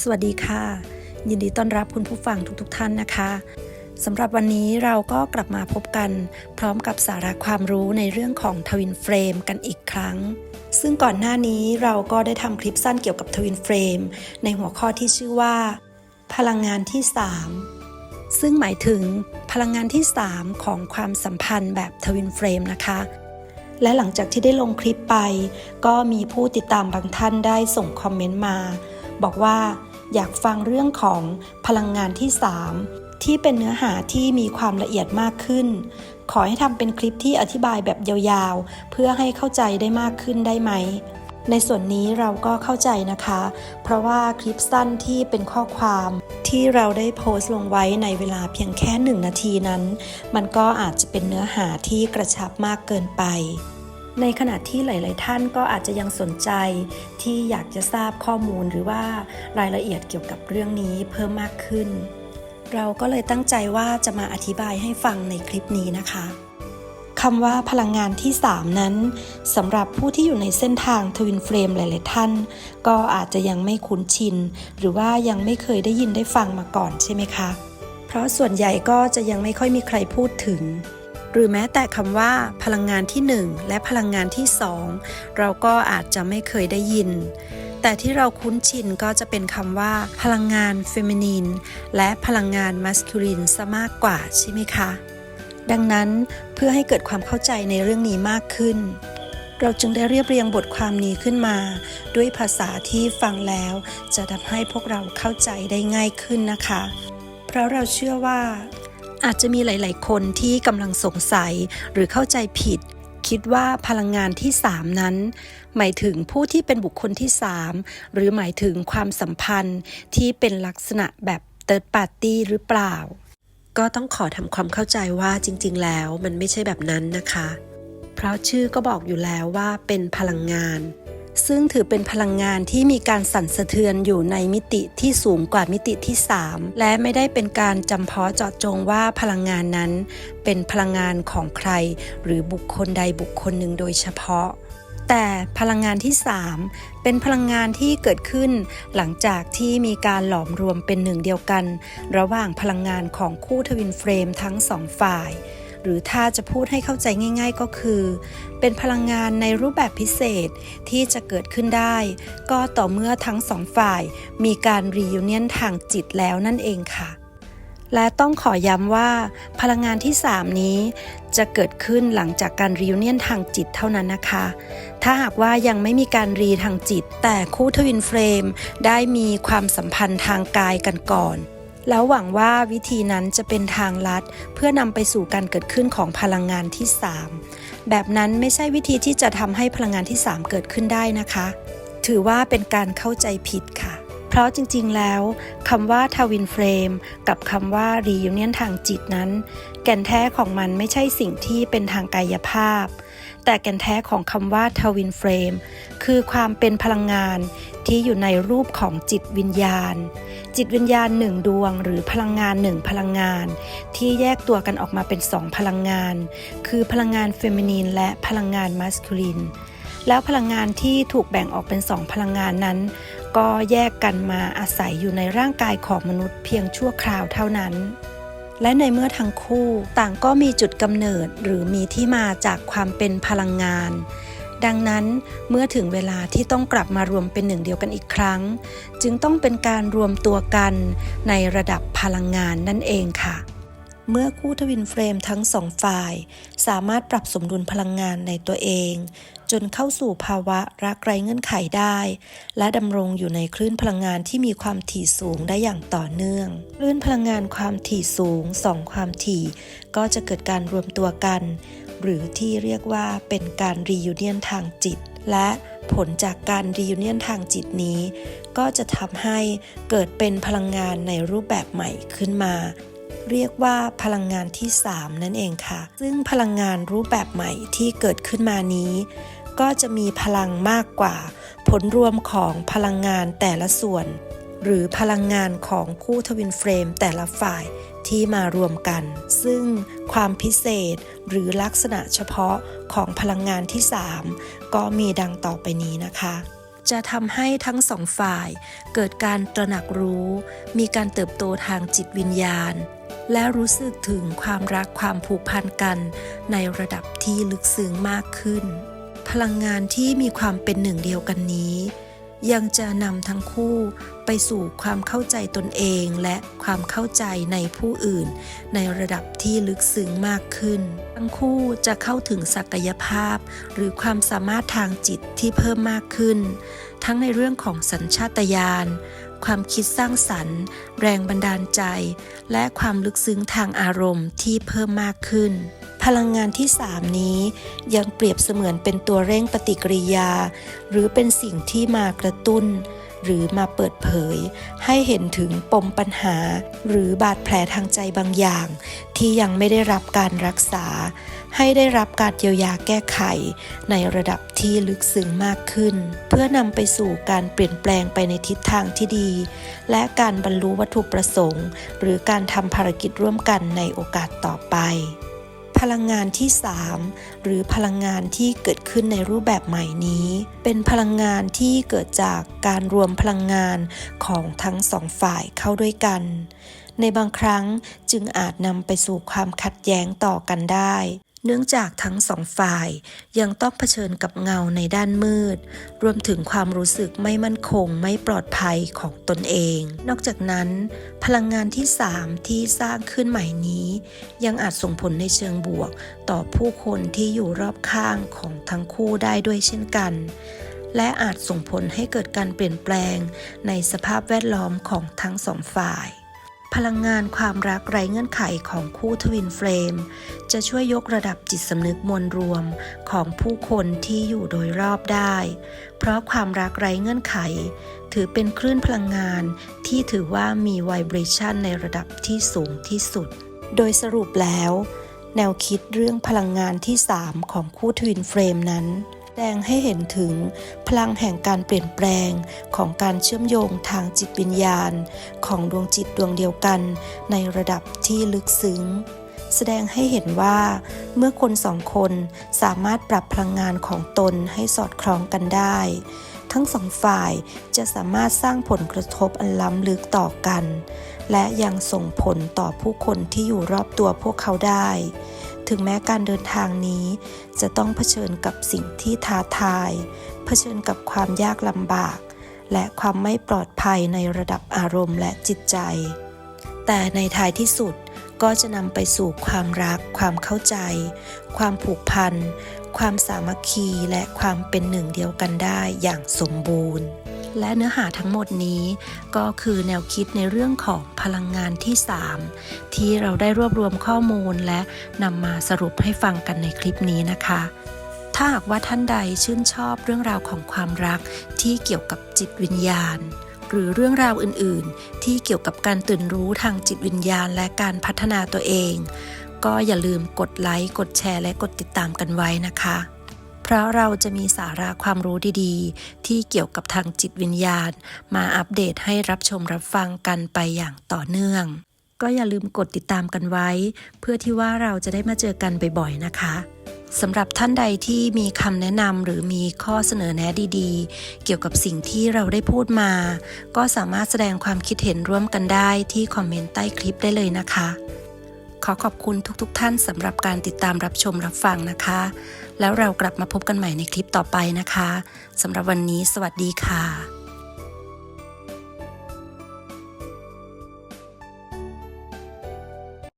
สวัสดีค่ะ ยินดีต้อนรับคุณผู้ฟังทุกๆทท่านนะคะสำหรับวันนี้เราก็กลับมาพบกัน พร้อมกับสาระความรู้ในเรื่องของทวินเฟรมกันอีกครั้ง ซึ่งก่อนหน้านี้เราก็ได้ทำคลิปสั้นเกี่ยวกับทวินเฟรมในหัวข้อที่ชื่อว่า พลังงานที่ 3 ซึ่งหมายถึงพลังงานที่ 3 ของความสัมพันธ์แบบทวินเฟรมนะคะ และหลังจากที่ได้ลงคลิปไป ก็มีผู้ติดตามบางท่านได้ส่งคอมเมนต์มา บอกว่าอยากฟังเรื่องของพลังงานที่ 3 ที่เป็นเนื้อหาที่มีความละเอียดมากขึ้น ขอให้ทำเป็นคลิปที่อธิบายแบบยาวๆ เพื่อให้เข้าใจได้มากขึ้นได้ไหม ในส่วนนี้เราก็เข้าใจนะคะ เพราะว่าคลิปสั้นที่เป็นข้อความที่เราได้โพสต์ลงไว้ในเวลาเพียงแค่หนึ่งนาทีนั้น มันก็อาจจะเป็นเนื้อหาที่กระชับมากเกินไป ในขณะที่หลาย ๆ ท่านก็อาจจะยังสนใจที่อยากจะทราบข้อมูลหรือว่ารายละเอียดเกี่ยวกับเรื่องนี้เพิ่มมากขึ้น เราก็เลยตั้งใจว่าจะมาอธิบายให้ฟังในคลิปนี้นะคะคำว่าพลังงานที่ 3 นั้นสำหรับผู้ที่อยู่ในเส้นทางทวินเฟรมหลาย ๆ ท่าน ก็อาจจะยังไม่คุ้นชิน หรือว่ายังไม่เคยได้ยินได้ฟังมาก่อนใช่ไหมคะ เพราะส่วนใหญ่ก็จะยังไม่ค่อยมีใครพูดถึง หรือแม้แต่คำว่า พลังงานที่ 1 และพลังงานที่ 2 เราก็อาจจะไม่เคยได้ยิน แต่ที่เราคุ้นชินก็จะเป็นคำว่า พลังงานเฟมินีนและพลังงานมัสคูลินซะมากกว่าใช่ไหมคะ ดังนั้นเพื่อให้เกิดความเข้าใจในเรื่องนี้มากขึ้นเราจึงได้เรียบเรียงบทความนี้ขึ้นมา ด้วยภาษาที่ฟังแล้ว จะทำให้พวกเราเข้าใจได้ง่ายขึ้นนะคะ เพราะเราเชื่อว่า อาจจะมีหลาย ๆ คนที่กำลังสงสัยหรือเข้าใจผิด คิดว่าพลังงานที่ 3 นั้น หมายถึงผู้ที่เป็นบุคคลที่ 3 หรือหมายถึงความสัมพันธ์ที่เป็นลักษณะแบบ third party หรือเปล่า ก็ต้องขอทำความเข้าใจว่าจริง ๆ แล้วมันไม่ใช่แบบนั้นนะคะ เพราะชื่อก็บอกอยู่แล้วว่าเป็นพลังงาน ซึ่งถือเป็นพลังงานที่มีการสั่นสะเทือนอยู่ในมิติที่สูงกว่ามิติที่ 3 และไม่ได้เป็นการจำเพาะเจาะจงว่าพลังงานนั้น เป็นพลังงานของใคร หรือบุคคลใดบุคคลหนึ่งโดยเฉพาะ แต่พลังงานที่ 3 เป็นพลังงานที่เกิดขึ้น หลังจากที่มีการหลอมรวมเป็นหนึ่งเดียวกัน ระหว่างพลังงานของคู่ทวินเฟรมทั้งสองฝ่าย หรือถ้าจะพูดให้เข้าใจง่าย ๆ ก็คือ เป็นพลังงานในรูปแบบพิเศษที่จะเกิดขึ้นได้ ก็ต่อเมื่อทั้งสองฝ่ายมีการรียูเนียนทางจิตแล้วนั่นเองค่ะ และต้องขอย้ำว่า พลังงานที่ 3 นี้จะเกิดขึ้นหลังจากการรียูเนียนทางจิตเท่านั้นนะคะ ถ้าหากว่ายังไม่มีการรีทางจิต แต่คู่ทวินเฟรมได้มีความสัมพันธ์ทางกายกันก่อน แล้วหวังว่าวิธีนั้นจะเป็นทางลัด เพื่อนำไปสู่การเกิดขึ้นของพลังงานที่ 3 แบบนั้นไม่ใช่วิธีที่จะทำให้พลังงานที่ 3 เกิดขึ้นได้นะคะ ถือว่าเป็นการเข้าใจผิดค่ะ เพราะจริงๆแล้วคำว่าทวินเฟรมกับคำว่ารียูเนียนทางจิตนั้น แก่นแท้ของมันไม่ใช่สิ่งที่เป็นทางกายภาพ แต่แก่นแท้ของคำว่าทวินเฟรมคือความเป็นพลังงานที่อยู่ในรูปของจิตวิญญาณ จิตวิญญาณหนึ่งดวงหรือพลังงานหนึ่งพลังงาน ที่แยกตัวกันออกมาเป็นสองพลังงาน คือพลังงานเฟมินีนและพลังงานมัสคูลินแล้วพลังงานที่ถูกแบ่งออกเป็นสองพลังงานนั้น ก็แยกกันมาอาศัยอยู่ในร่างกายของมนุษย์เพียงชั่วคราวเท่านั้นและในเมื่อทั้งคู่ต่างก็มีจุดกำเนิดหรือมีที่มาจากความเป็นพลังงาน ดังนั้นเมื่อถึงเวลาที่ต้องกลับมารวมเป็นหนึ่งเดียวกันอีกครั้ง จึงต้องเป็นการรวมตัวกันในระดับพลังงานนั่นเองค่ะ เมื่อคู่ทวินเฟรมทั้งสองฝ่าย สามารถปรับสมดุลพลังงานในตัวเอง จนเข้าสู่ภาวะรักไร้เงื่อนไขได้ และดำรงอยู่ในคลื่นพลังงานที่มีความถี่สูงได้อย่างต่อเนื่อง คลื่นพลังงานความถี่สูงสองความถี่ ก็จะเกิดการรวมตัวกัน หรือที่เรียกว่าเป็นการรียูเนียนทางจิต และผลจากการรียูเนียนทางจิตนี้ ก็จะทำให้เกิดเป็นพลังงานในรูปแบบใหม่ขึ้นมา เรียกว่าพลังงานที่ 3 นั่นเองค่ะ ซึ่งพลังงานรูปแบบใหม่ที่เกิดขึ้นมานี้ ก็จะมีพลังมากกว่า ผลรวมของพลังงานแต่ละส่วน หรือพลังงานของคู่ทวินเฟรมแต่ละฝ่ายที่มารวมกัน ซึ่งความพิเศษหรือลักษณะเฉพาะของพลังงานที่ 3 ก็มีดังต่อไปนี้นะคะ จะทำให้ทั้งสองฝ่ายเกิดการตระหนักรู้ มีการเติบโตทางจิตวิญญาณ และรู้สึกถึงความรักความผูกพันกัน ในระดับที่ลึกซึ้งมากขึ้น พลังงานที่มีความเป็นหนึ่งเดียวกันนี้ ยังจะนำทั้งคู่ไปสู่ความเข้าใจตนเองและความเข้าใจในผู้อื่น ในระดับที่ลึกซึ้งมากขึ้น ทั้งคู่จะเข้าถึงศักยภาพ หรือความสามารถทางจิตที่เพิ่มมากขึ้น ทั้งในเรื่องของสัญชาตญาณความคิดสร้างสรรค์ แรงบันดาลใจ และความลึกซึ้งทางอารมณ์ที่เพิ่มมากขึ้น พลังงานที่3นี้ยังเปรียบเสมือนเป็นตัวเร่งปฏิกิริยา หรือเป็นสิ่งที่มากระตุ้น หรือมาเปิดเผย ให้เห็นถึงปมปัญหา หรือบาดแผลทางใจบางอย่าง ที่ยังไม่ได้รับการรักษา ให้ได้รับการเยียวยาแก้ไข ในระดับที่ลึกซึ้งมากขึ้น เพื่อนำไปสู่การเปลี่ยนแปลงไปในทิศทางที่ดี และการบรรลุวัตถุประสงค์ หรือการทำภารกิจร่วมกันในโอกาสต่อไป พลังงานที่ 3 หรือพลังงานที่เกิดขึ้นในรูปแบบใหม่นี้ เป็นพลังงานที่เกิดจากการรวมพลังงานของทั้งสองฝ่ายเข้าด้วยกัน ในบางครั้งจึงอาจนำไปสู่ความขัดแย้งต่อกันได้ เนื่องจากทั้งสองฝ่ายยังต้องเผชิญกับเงาในด้านมืด รวมถึงความรู้สึกไม่มั่นคงไม่ปลอดภัยของตนเอง นอกจากนั้น พลังงานที่3ที่สร้างขึ้นใหม่นี้ ยังอาจส่งผลในเชิงบวก ต่อผู้คนที่อยู่รอบข้างของทั้งคู่ได้ด้วยเช่นกันและอาจส่งผลให้เกิดการเปลี่ยนแปลงในสภาพแวดล้อมของทั้งสองฝ่าย พลังงานความรักไร้เงื่อนไขของคู่ทวินเฟรม จะช่วยยกระดับจิตสำนึกมวลรวมของผู้คนที่อยู่โดยรอบได้ เพราะความรักไร้เงื่อนไข ถือเป็นคลื่นพลังงานที่ถือว่ามีไวเบรชันในระดับที่สูงที่สุด โดยสรุปแล้ว แนวคิดเรื่องพลังงานที่ 3 ของคู่ทวินเฟรมนั้น แสดงให้เห็นถึงพลังแห่งการเปลี่ยนแปลงของการเชื่อมโยงทางจิตวิญญาณ ของดวงจิตดวงเดียวกัน ในระดับที่ลึกซึ้ง แสดงให้เห็นว่า เมื่อคนสองคนสามารถปรับพลังงานของตนให้สอดคล้องกันได้ ทั้งสองฝ่ายจะสามารถสร้างผลกระทบอันล้ำลึกต่อกัน และยังส่งผลต่อผู้คนที่อยู่รอบตัวพวกเขาได้ ถึงแม้การเดินทางนี้ จะต้องเผชิญกับสิ่งที่ท้าทาย เผชิญกับความยากลำบาก และความไม่ปลอดภัยในระดับอารมณ์และจิตใจ แต่ในท้ายที่สุดก็จะนำไปสู่ความรัก ความเข้าใจ ความผูกพัน ความสามัคคี และความเป็นหนึ่งเดียวกันได้อย่างสมบูรณ์ และเนื้อหาทั้งหมดนี้ ก็คือแนวคิดในเรื่องของพลังงานที่ 3 ที่เราได้รวบรวมข้อมูลและนำมาสรุปให้ฟังกันในคลิปนี้นะคะ ถ้าหากว่าท่านใดชื่นชอบเรื่องราวของความรักที่เกี่ยวกับจิตวิญญาณหรือเรื่องราวอื่น ๆ ที่เกี่ยวกับการตื่นรู้ทางจิตวิญญาณและการพัฒนาตัวเอง ก็อย่าลืมกดไลค์ กดแชร์ และกดติดตามกันไว้นะคะ เพราะเราจะมีสาระความรู้ดีๆ ที่เกี่ยวกับทางจิตวิญญาณ มาอัปเดตให้รับชมรับฟังกันไปอย่างต่อเนื่อง ก็อย่าลืมกดติดตามกันไว้ เพื่อที่ว่าเราจะได้มาเจอกันบ่อยๆนะคะสำหรับท่านใดที่มีคำแนะนำหรือมีข้อเสนอแนะดีๆ เกี่ยวกับสิ่งที่เราได้พูดมา ก็สามารถแสดงความคิดเห็นร่วมกันได้ที่คอมเมนต์ใต้คลิปได้เลยนะคะ ขอขอบคุณทุกๆทท่านสำหรับการติดตามรับชมรับฟังนะคะ แล้วเรากลับมาพบกันใหม่ในคลิปต่อไปนะคะสำหรับวันนี้ สวัสดีค่ะ